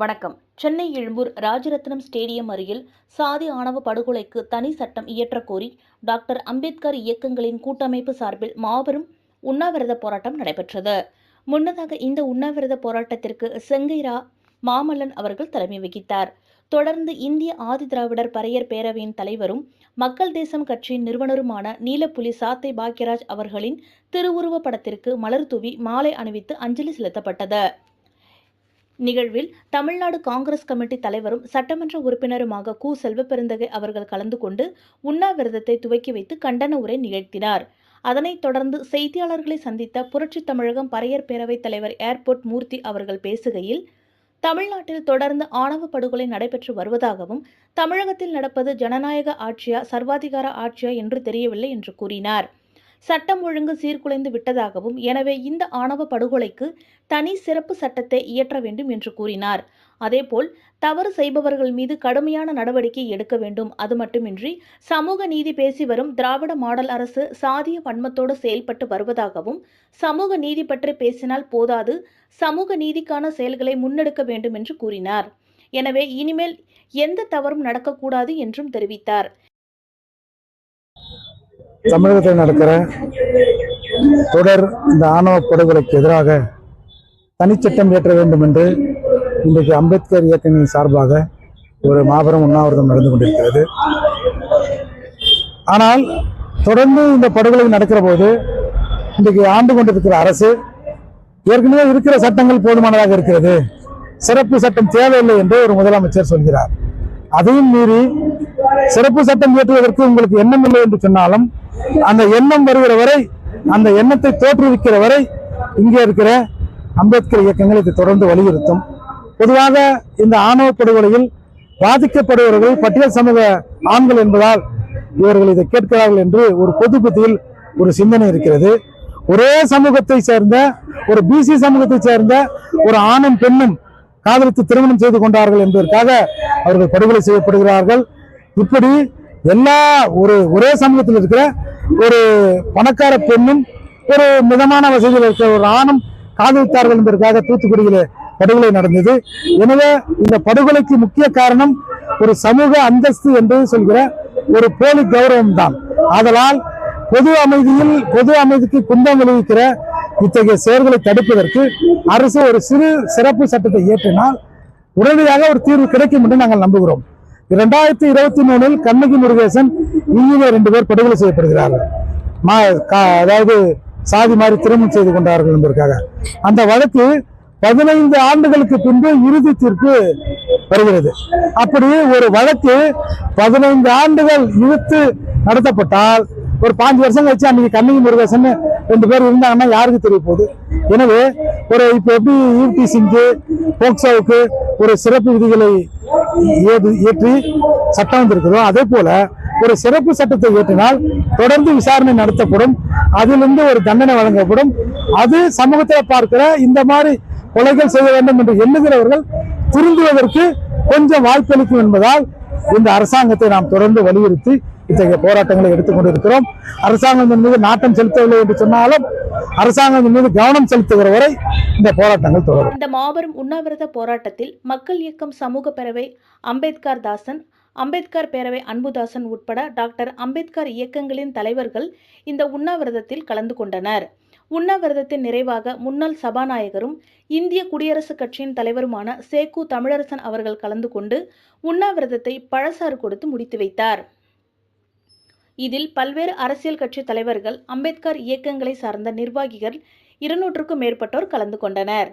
வணக்கம். சென்னை எழும்பூர் ராஜரத்னம் ஸ்டேடியம் அருகில் சாதி ஆணவ படுகொலைக்கு தனி சட்டம் இயற்றக்கோரி டாக்டர் அம்பேத்கர் இயக்கங்களின் கூட்டமைப்பு சார்பில் மாபெரும் உண்ணாவிரத போராட்டம் நடைபெற்றது. முன்னதாக இந்த உண்ணாவிரத போராட்டத்திற்கு செங்கைரா மாமல்லன் அவர்கள் தலைமை வகித்தார். தொடர்ந்து இந்திய ஆதி திராவிடர் பறையர் பேரவையின் தலைவரும் மக்கள் தேசம் கட்சியின் நிறுவனருமான நீலப்புலி சாத்தை பாக்யராஜ் அவர்களின் திருவுருவப் படத்திற்கு மலர் தூவி மாலை அணிவித்து அஞ்சலி செலுத்தப்பட்டது. நிகழ்வில் தமிழ்நாடு காங்கிரஸ் கமிட்டி தலைவரும் சட்டமன்ற உறுப்பினருமாக கு. செல்வப்பெருந்தகை அவர்கள் கலந்து கொண்டு உண்ணாவிரதத்தை துவக்கி வைத்து கண்டன உரை நிகழ்த்தினார். அதனைத் தொடர்ந்து செய்தியாளர்களை சந்தித்த புரட்சி தமிழகம் பறையர் பேரவைத் தலைவர் ஏர்போர்ட் மூர்த்தி அவர்கள் பேசுகையில் தமிழ்நாட்டில் தொடர்ந்து ஆணவ படுகொலை நடைபெற்று வருவதாகவும் தமிழகத்தில் நடப்பது ஜனநாயக ஆட்சியா சர்வாதிகார ஆட்சியா என்று தெரியவில்லை என்று கூறினார். சட்டம் ஒழுங்கு சீர்குலைந்து விட்டதாகவும் எனவே இந்த ஆணவ படுகொலைக்கு தனி சிறப்பு சட்டத்தை இயற்ற வேண்டும் என்று கூறினார். அதேபோல் தவறு செய்பவர்கள் மீது கடுமையான நடவடிக்கை எடுக்க வேண்டும். அது மட்டுமின்றி சமூக நீதி பேசி வரும் திராவிட மாடல் அரசு சாதிய வன்மத்தோடு செயல்பட்டு வருவதாகவும் சமூக நீதி பற்றி பேசினால் போதாது சமூக நீதிக்கான செயல்களை முன்னெடுக்க வேண்டும் என்று கூறினார். எனவே இனிமேல் எந்த தவறும் நடக்கக்கூடாது என்றும் தெரிவித்தார். தமிழகத்தில் நடக்கிற தொடர் இந்த ஆணவ படுகொலைக்கு எதிராக தனிச்சட்டம் இயற்ற வேண்டும் என்று இன்றைக்கு அம்பேத்கர் இயக்கங்களின் சார்பாக ஒரு மாபெரும் உண்ணாவிரதம் நடந்து கொண்டிருக்கிறது. ஆனால் தொடர்ந்து இந்த படுகொலை நடக்கிற போது இன்றைக்கு ஆண்டு கொண்டிருக்கிற அரசு ஏற்கனவே இருக்கிற சட்டங்கள் போதுமானதாக இருக்கிறது. சிறப்பு சட்டம் தேவையில்லை என்று ஒரு முதலமைச்சர் சொல்கிறார். அதையும் மீறி சிறப்பு சட்டம் இயற்றுவதற்கு உங்களுக்கு என்னமில்லை என்று சொன்னாலும் அந்த எண்ணம் வருகிற வரை அந்த எண்ணத்தை தோற்றுவிக்கிற வரை இங்கே இருக்கிற அம்பேத்கர் இயக்கங்கள் இதை தொடர்ந்து வலியுறுத்தும். பொதுவாக இந்த ஆணவ படுகொலையில் பாதிக்கப்படுபவர்கள் பட்டியல் சமூக ஆண்கள் என்பதால் இவர்கள் இதை கேட்கிறார்கள் என்று ஒரு பொது புத்தியில் ஒரு சிந்தனை இருக்கிறது. ஒரே சமூகத்தை சேர்ந்த ஒரு பிசி சமூகத்தை சேர்ந்த ஒரு ஆணும் பெண்ணும் காதலித்து திருமணம் செய்து கொண்டார்கள் என்பதற்காக அவர்கள் படுகொலை செய்யப்படுகிறார்கள். இப்படி எல்லா ஒரு ஒரே சமூகத்தில் இருக்கிற ஒரு பணக்கார பெண்ணும் ஒரு மிதமான வசதியில் இருக்கிற ஒரு ஆணும் காதலித்தார்கள் என்பதற்காக தூத்துக்குடியிலே படுகொலை நடந்தது. எனவே இந்த படுகொலைக்கு முக்கிய காரணம் ஒரு சமூக அந்தஸ்து என்று சொல்கிற ஒரு போலி கௌரவம் தான் ஆதலால் பொது அமைதியில் பொது அமைதிக்கு குந்தம் விளைவிக்கிற இத்தகைய செயல்களை தடுப்பதற்கு அரசு ஒரு சிறு சிறப்பு சட்டத்தை இயற்றினால் உடனடியாக ஒரு தீர்வு கிடைக்கும் என்று நாங்கள் நம்புகிறோம். இரண்டாயிரத்தி இருபத்தி மூணில் கண்ணகி முருகேசன் இன்ஜினியர் ரெண்டு பேர் படுகொலை செய்யப்படுகிறார்கள். மா அதாவது சாதி மாதிரி திருமணம் செய்து கொண்டார்கள் என்பதற்காக. அந்த வழக்கு பதினைந்து ஆண்டுகளுக்கு பின்பு இறுதி தீர்ப்பு வருகிறது. அப்படி ஒரு வழக்கு பதினைந்து ஆண்டுகள் இழுத்து நடத்தப்பட்டால் ஒரு பாஞ்சு வருஷம் கழிச்சு அன்னைக்கு கண்ணகி முருகேசன் ரெண்டு பேர் இருந்தாங்கன்னா யாருக்கு தெரிய போகுது? எனவே ஒரு இப்போ எப்படி ஈவ்டி போக்சோவுக்கு ஒரு சிறப்பு விதிகளை ஏது- இயற்றி சட்டம் வந்திருக்கிறதோ அதே போல ஒரு சிறப்பு சட்டத்தை ஏற்றினால் தொடர்ந்து விசாரணை நடத்தப்படும் அதிலிருந்து ஒரு தண்டனை வழங்கப்படும். அது சமூகத்தில் பார்க்கிற இந்த மாதிரி கொலைகள் செய்ய வேண்டும் என்று எண்ணுகிறவர்கள் திருந்துவதற்கு கொஞ்சம் வாய்ப்பளிக்கும் என்பதால் இந்த அரசாங்கத்தை நாம் தொடர்ந்து வலியுறுத்தி இத்தகைய போராட்டங்களை எடுத்துக்கொண்டிருக்கிறோம். அரசாங்கம் மீது நாட்டம் செலுத்தவில்லை என்று சொன்னாலும் அரசாங்கம் மீது கவனம் செலுத்துகிற வரை இந்த போராட்டங்கள் தொடரும். இந்த மாபெரும் உண்ணாவிரத போராட்டத்தில் மக்கள் இயக்கம் சமூக பேரவை அம்பேத்கர் தாசன் அம்பேத்கர் பேரவை அன்புதாசன் உட்பட டாக்டர் அம்பேத்கர் இயக்கங்களின் தலைவர்கள் இந்த உண்ணாவிரதத்தில் கலந்து கொண்டனர். உண்ணாவிரதத்தின் நிறைவாக முன்னாள் சபாநாயகரும் இந்திய குடியரசுக் கட்சியின் தலைவருமான சேக்கு தமிழரசன் அவர்கள் கலந்து கொண்டு உண்ணாவிரதத்தை பழசாறு கொடுத்து முடித்து வைத்தார். இதில் பல்வேறு அரசியல் கட்சி தலைவர்கள் அம்பேத்கர் இயக்கங்களை சார்ந்த நிர்வாகிகள் இருநூற்றுக்கும் மேற்பட்டோர் கலந்து கொண்டனர்.